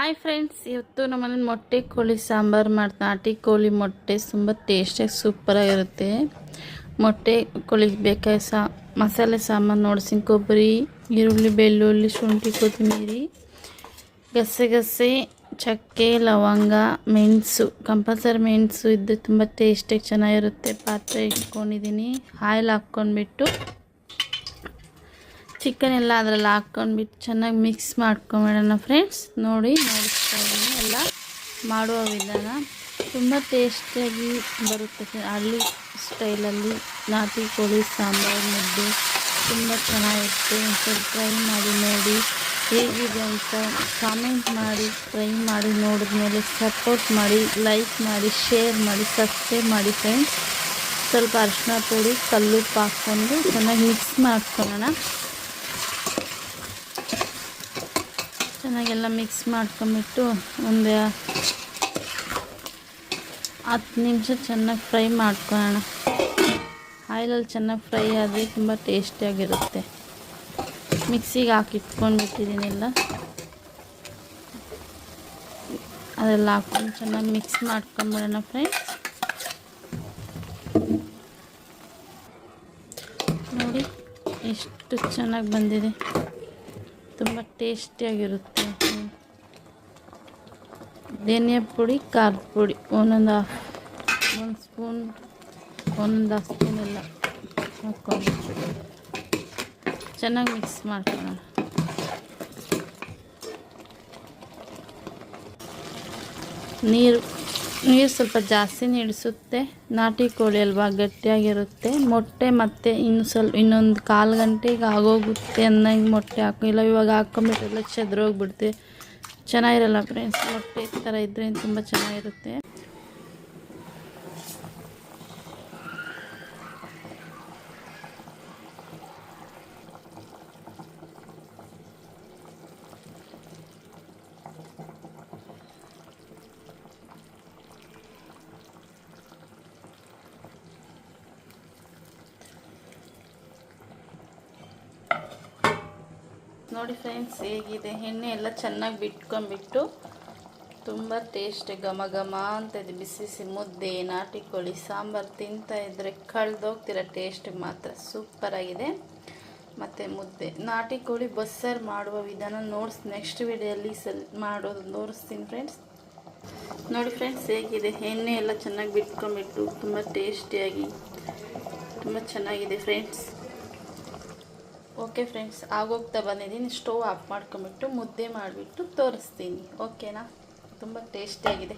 Hi friends ಇವತ್ತು ನಮ್ಮನೇಲಿ ಮೊಟ್ಟೆ, ಕೋಳಿ, ಸಾಂಬಾರು ಮಾಡ್ತಾ. ನಾಟಿ ಕೋಳಿ ಮೊಟ್ಟೆ ತುಂಬ ಟೇಸ್ಟಾಗಿ ಸೂಪರಾಗಿರುತ್ತೆ ಮೊಟ್ಟೆ, ಕೋಳಿಗೆ ಬೇಕಾದ ಸಾ, ಮಸಾಲೆ ಸಾಂಬಾರು ನೋಡ್ಸಿನ ಕೊಬ್ಬರಿ, ಈರುಳ್ಳಿ, ಬೆಳ್ಳುಳ್ಳಿ, ಶುಂಠಿ, ಕೊತ್ತಂಬರಿ ಗಸೆಗಸೆ ಚಕ್ಕೆ, ಲವಂಗ, ಮೆಣಸು, ಕಂಪಲ್ಸರಿ ಮೆಣಸು ಇದ್ದು ತುಂಬ ಟೇಸ್ಟಾಗಿ ಚೆನ್ನಾಗಿರುತ್ತೆ. ಪಾತ್ರೆ ಇಟ್ಕೊಂಡಿದ್ದೀನಿ ಆಯಿಲ್ ಹಾಕ್ಕೊಂಡ್ಬಿಟ್ಟು ಚಿಕನ್ ಎಲ್ಲ ಅದರಲ್ಲಿ ಹಾಕ್ಕೊಂಡ್ಬಿಟ್ಟು ಚೆನ್ನಾಗಿ ಮಿಕ್ಸ್ ಮಾಡ್ಕೊಂಬಿಡೋಣ ಫ್ರೆಂಡ್ಸ್ ನೋಡಿ ನೋಡಿಸ್ತಾ ಇದ್ದೀನಿ. ಎಲ್ಲ ಮಾಡುವ ವಿಧಾನ. ತುಂಬ ಟೇಸ್ಟಿಯಾಗಿ ಬರುತ್ತೆ ಹಳ್ಳಿ ಸ್ಟೈಲಲ್ಲಿ ನಾಟಿ ಕೋಳಿ, ಸಾಂಬಾರು, ಮುದ್ದೆ ತುಂಬ ಚೆನ್ನಾಗಿರುತ್ತೆ. ಒಂದ್ಸಲ ಟ್ರೈ ಮಾಡಿ, ನೋಡಿ. ಹೇಗಿದೆ ಅಂತ ಕಾಮೆಂಟ್ ಮಾಡಿ ಟ್ರೈ ಮಾಡಿ, ನೋಡಿದ್ಮೇಲೆ ಸಪೋರ್ಟ್ ಮಾಡಿ ಲೈಕ್ ಮಾಡಿ ಶೇರ್ ಮಾಡಿ ಸಬ್ಸ್ಕ್ರೈಬ್ ಮಾಡಿ ಫ್ರೆಂಡ್ಸ್ ಸ್ವಲ್ಪ ಅರಿಶಿನ ಪುಡಿ ಕಲ್ಲುಪ್ಪು ಹಾಕ್ಕೊಂಡು ಚೆನ್ನಾಗಿ ಮಿಕ್ಸ್ ಮಾಡ್ಕೊಳ್ಳೋಣ. ಚೆನ್ನಾಗೆಲ್ಲ ಮಿಕ್ಸ್ ಮಾಡ್ಕೊಂಬಿಟ್ಟು ಒಂದು ಹತ್ತು ನಿಮಿಷ ಚೆನ್ನಾಗಿ ಫ್ರೈ ಮಾಡ್ಕೊಳ್ಳೋಣ. ಆಯಿಲಲ್ಲಿ ಚೆನ್ನಾಗಿ ಫ್ರೈ ಆದರೆ ತುಂಬ ಟೇಸ್ಟಿಯಾಗಿರುತ್ತೆ ಮಿಕ್ಸಿಗೆ ಹಾಕಿ ಇಟ್ಕೊಂಡ್ಬಿಟ್ಟಿದ್ದೀನಿ ಎಲ್ಲ. ಅದೆಲ್ಲ ಹಾಕ್ಕೊಂಡು ಚೆನ್ನಾಗಿ ಮಿಕ್ಸ್ ಮಾಡ್ಕೊಂಬಿಡೋಣ ಫ್ರೆಂಡ್ಸ್ ನೋಡಿ, ಎಷ್ಟು ಚೆನ್ನಾಗಿ ಬಂದಿದೆ. ತುಂಬ ಟೇಸ್ಟಿಯಾಗಿರುತ್ತೆ. ಧನಿಯಾ ಪುಡಿ ಖಾರದ ಪುಡಿ, ಒಂದೊಂದು ಒಂದು ಸ್ಪೂನ್ ಒಂದೊಂದು ಸ್ಪೂನ್ ಎಲ್ಲ ಹಾಕೊಂಡು ಚೆನ್ನಾಗಿ ಮಿಕ್ಸ್ ಮಾಡ್ಕೊಳ್ಳೋಣ. ನೀರು ನೀರು ಸ್ವಲ್ಪ ಜಾಸ್ತಿ ನಿಡಿಸುತ್ತೆ ನಾಟಿ ಕೋಳಿ ಅಲ್ವಾ, ಗಟ್ಟಿಯಾಗಿರುತ್ತೆ. ಮೊಟ್ಟೆ ಮತ್ತೆ ಇನ್ನು ಸ್ವಲ್ಪ, ಇನ್ನೊಂದು ಕಾಲು ಗಂಟೆಗೆ ಆಗೋಗುತ್ತೆ ಅನ್ನಂಗೆ ಮೊಟ್ಟೆ ಹಾಕೋ, ಇಲ್ಲ ಇವಾಗ ಹಾಕೊಂಬಿಟ್ಟಿಲ್ಲ ಚದ್ರೋಗ್ಬಿಡ್ತೀವಿ ಚೆನ್ನಾಗಿರಲ್ಲ ಫ್ರೆಂಡ್ಸ್ ಮೊಟ್ಟೆ ಈ ಥರ ಇದ್ದರೆ ತುಂಬ ಚೆನ್ನಾಗಿರುತ್ತೆ. ನೋಡಿ ಫ್ರೆಂಡ್ಸ್, ಹೇಗಿದೆ? ಎಣ್ಣೆ ಎಲ್ಲ ಚೆನ್ನಾಗಿ ಬಿಟ್ಕೊಂಡ್ಬಿಟ್ಟು ತುಂಬ ಟೇಸ್ಟ್ ಘಮ ಘಮ ಅಂತ ಇದೆ. ಬಿಸಿ ಬಿಸಿ ಮುದ್ದೆ, ನಾಟಿ ಕೋಳಿ, ಸಾಂಬಾರು ತಿಂತಾ ಇದ್ದರೆ ಕಳೆದೋಗ್ತಿರೋ ಟೇಸ್ಟಿಗೆ ಮಾತ್ರ. ಸೂಪರಾಗಿದೆ ಮತ್ತು ಮುದ್ದೆ. ನಾಟಿ ಕೋಳಿ ಬಸ್ಸಾರು ಮಾಡುವ ವಿಧಾನ ನೋಡ್ಸ್ ನೆಕ್ಸ್ಟ್ ವಿಡಿಯೋ ಸಲ್ ಮಾಡೋದು ನೋಡಿಸ್ತೀನಿ ಫ್ರೆಂಡ್ಸ್. ನೋಡಿ ಫ್ರೆಂಡ್ಸ್, ಹೇಗಿದೆ? ಎಣ್ಣೆ ಎಲ್ಲ ಚೆನ್ನಾಗಿ ಬಿಟ್ಕೊಂಡ್ಬಿಟ್ಟು ತುಂಬ ಟೇಸ್ಟಿಯಾಗಿ ತುಂಬ ಚೆನ್ನಾಗಿದೆ ಫ್ರೆಂಡ್ಸ್. ಓಕೆ ಫ್ರೆಂಡ್ಸ್ ಆಗೋಗ್ತಾ ಬಂದಿದ್ದೀನಿ. ಸ್ಟವ್ ಆಫ್ ಮಾಡ್ಕೊಂಬಿಟ್ಟು ಮುದ್ದೆ ಮಾಡಿಬಿಟ್ಟು ತೋರಿಸ್ತೀನಿ. ಓಕೆನಾ ತುಂಬ ಟೇಸ್ಟಿಯಾಗಿದೆ